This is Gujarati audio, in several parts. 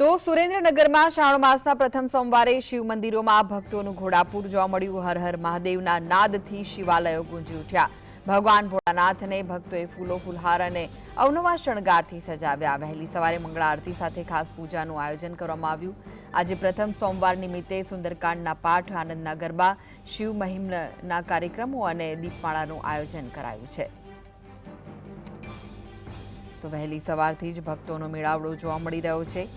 તો સુરેન્દ્રનગરમાં શ્રાવણ માસના પ્રથમ સોમવારે શિવ મંદિરોમાં ભક્તોનું ઘોડાપૂર જોવા મળ્યું. હર હર મહાદેવના નાદથી શિવાલયો ગુંજી ઉઠ્યા. ભગવાન ભોળાનાથને ભક્તોએ ફૂલો ફૂલહાર અને અવનવા શણગારથી સજાવ્યા. વહેલી સવારે મંગળા આરતી સાથે ખાસ પૂજાનું આયોજન કરવામાં આવ્યું. આજે પ્રથમ સોમવાર નિમિત્તે સુંદરકાંડના પાઠ આનંદના ગરબા, શિવ મહિમના કાર્યક્રમો અને દીપમાળાનું આયોજન કરાયું છે. તો વહેલી સવારથી જ ભક્તોનો મેળાવડો જોવા મળી રહ્યો છે.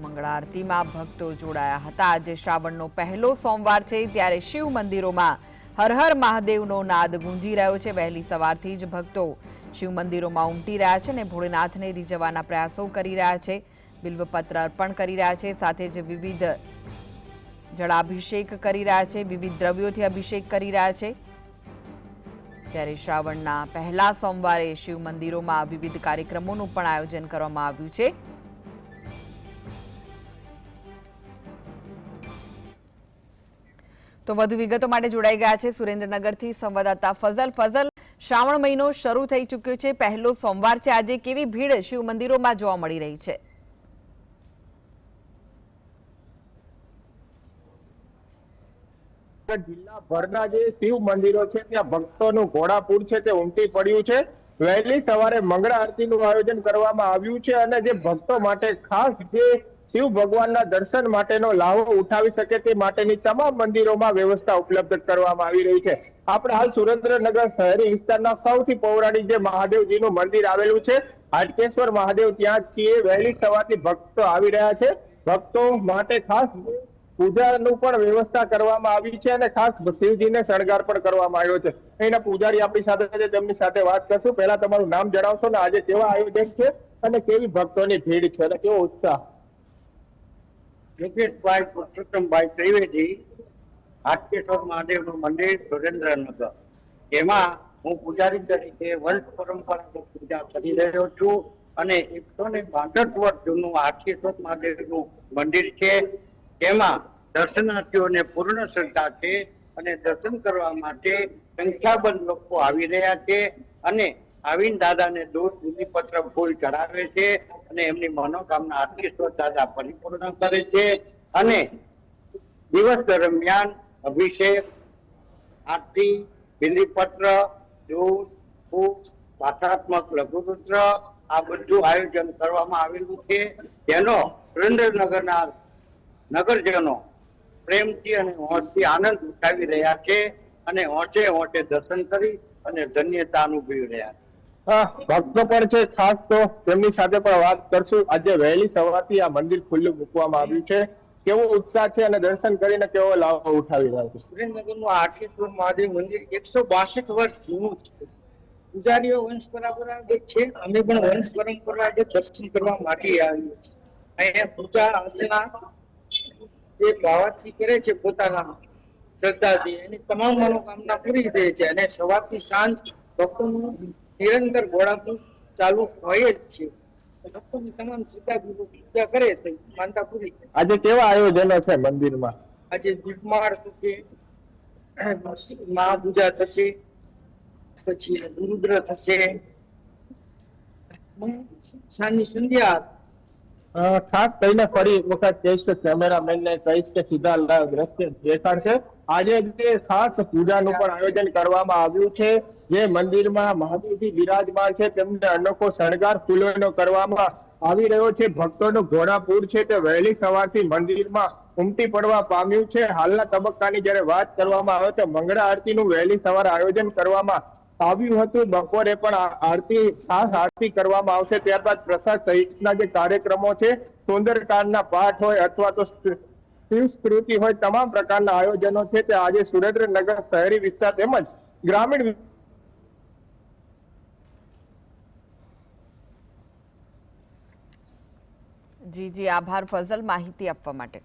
મંગળા આરતીમાં ભક્તો જોડાયા હતા. આજે શ્રાવણનો પહેલો સોમવાર છે, ત્યારે શિવ મંદિરોમાં હર હર મહાદેવનો નાદ ગુંજી રહ્યો છે. વહેલી સવારથી જ ભક્તો શિવ મંદિરોમાં ઉમટી રહ્યા છે અને ભોળેનાથને રીઝવવાના પ્રયાસો કરી રહ્યા છે. બિલ્વપત્ર અર્પણ કરી રહ્યા છે, સાથે જ વિવિધ જળાભિષેક કરી રહ્યા છે, વિવિધ દ્રવ્યોથી અભિષેક કરી રહ્યા છે. ત્યારે શ્રાવણના પહેલા સોમવારે શિવ મંદિરોમાં વિવિધ કાર્યક્રમોનું પણ આયોજન કરવામાં આવ્યું છે. તો વધુ વિગતો માટે જોડાઈ ગયા છે સુરેન્દ્રનગરથી સંવાદદાતા ફઝલ. ફઝલ, શ્રાવણ મહિનો શરૂ થઈ ચૂક્યો છે. પહેલો સોમવાર છે. આજે કેવી ભીડ શિવ મંદિરોમાં જોવા મળી રહી છે? જિલ્લાભરના જે શિવ મંદિરો છે, ત્યાં ભક્તોનું ઘોડાપૂર છે, તે ઉમટી પડ્યું છે. વહેલી સવારે મંગળા આરતીનું આયોજન કરવામાં આવ્યું છે અને જે ભક્તો માટે ખાસ જે શિવ ભગવાનના દર્શન માટેનો લાવો ઉઠાવી શકે તે માટેની તમામ મંદિરોમાં વ્યવસ્થા ઉપલબ્ધ કરવામાં આવી રહી છે. આપણે હાલ સુરેન્દ્રનગર શહેરી વિસ્તારના સૌથી પૌરાણિક જે મહાદેવજીનું મંદિર આવેલું છે, હાટકેશ્વર મહાદેવ, ત્યાં છીએ. વહેલી સવારથી ભક્તો આવી રહ્યા છે. ભક્તો માટે ખાસ પૂજાનું પણ વ્યવસ્થા કરવામાં આવી છે અને ખાસ શિવજીને શણગાર પણ કરવામાં આવ્યો છે. એના પૂજારી આપણી સાથે છે, તેમની સાથે વાત કરશું. પહેલા તમારું નામ જણાવશો ને આજે કેવા આયોજન છે અને કેવી ભક્તોની ભીડ છે અને કેવો ઉત્સાહ? યોગેશભાઈ પુરુષોત્તમભાઈ ત્રિવેદી હાટકેશ્વર મહાદેવનું મંદિર સુરેન્દ્રનગર એમાં હું પૂજારી તરીકે વંશ પરંપરાગત પૂજા કરી રહ્યો છું અને એકસો ને બાસઠ વર્ષ જૂનું હાટકેશ્વર મહાદેવનું મંદિર છે. તેમાં દર્શનાર્થીઓને પૂર્ણ શ્રદ્ધા છે અને દર્શન કરવા માટે સંખ્યાબંધ લોકો આવી રહ્યા છે અને આવીને દાદાને દૂધ પત્ર ફૂલ ચડાવે છે અને એમની મનોકામના હાટકેશ્વર દાદા પરિપૂર્ણ કરે છે. અને દિવસ દરમિયાન અભિષેક, આરતી બિલીપત્ર દૂધ ફૂલ પાઠાત્મક લઘુરુદ્ર, આ બધું આયોજન કરવામાં આવેલું છે. જેનો સુરેન્દ્રનગરના નગરજનો પ્રેમથી અને હોંશથી આનંદ ઉઠાવી રહ્યા છે અને હોંચે હોંચે દર્શન કરી અને ધન્યતા અનુભવી રહ્યા છે. ભક્તો પણ છે, ખાસ તો તેમની સાથે પણ વાત કરશું. આજે વહેલી સવારથી આ મંદિર ખુલ્લું મૂકવામાં આવ્યું છે. કેવો ઉત્સાહ છે અને દર્શન કરીને કેવો લાભ ઉઠાવી રહ્યો છે? સુરેન્દ્રનગરનું આરસીપુર મહાદેવ મંદિર એકસો બાસઠ વર્ષ જૂનું છે. પૂજારીઓ વંશ પરંપરાગત છે, અમે પણ વંશ પરંપરાગત દર્શન કરવા માટે આવીએ છીએ. અહીંયા પૂજા, અર્ચના એ ભાવાથી કરે છે, પોતાના શ્રદ્ધાથી, એની તમામ મનોકામના પૂરી થઈ છે અને સવારથી સાંજ ભક્તોનું નિરંતર ઘોડાપૂર ચાલુ હોય જ છે. ભક્તોની તમામ શ્રદ્ધાપૂર્વક પૂજા કરે છે માનતા પૂરી આજે કેવા આયોજનો છે મંદિરમાં? આજે દીપમાળ થશે મહાપૂજા થશે પછી રુદ્ર થશે સાંજની સંધ્યા ખાસ કરીને ફરી વખત કહીશ કેમેરામેન ને કહીશ કે સીધા દ્રશ્ય દેખાડશે. આજે જે ખાસ પૂજાનું પણ આયોજન કરવામાં આવ્યું છે, જે મંદિરમાં મહાદેવજી બિરાજમાન છે, તેમને અનોખો શણગાર ફૂલોનો કરવામાં આવી રહ્યો છે. ભક્તોનું ઘોડાપૂર છે તે વહેલી સવારથી મંદિરમાં ઉમટી પડવા પામ્યું છે. હાલના તબક્કાની જ્યારે વાત કરવામાં આવે તો મંગળા આરતીનું વહેલી સવાર આયોજન કરવામાં આવ્યું હતું. બપોરે પણ આરતી, ખાસ આરતી કરવામાં આવશે. ત્યારબાદ પ્રસાદ સહિતના જે કાર્યક્રમો છે, સુંદરકાંડના પાઠ હોય અથવા તો શિવ સ્મૃતિ હોય, તમામ પ્રકારના આયોજનો છે તે આજે સુરેન્દ્રનગર શહેરી વિસ્તાર તેમજ ગ્રામીણ જી જી, આભાર ફઝલ માહિતી આપવા માટે.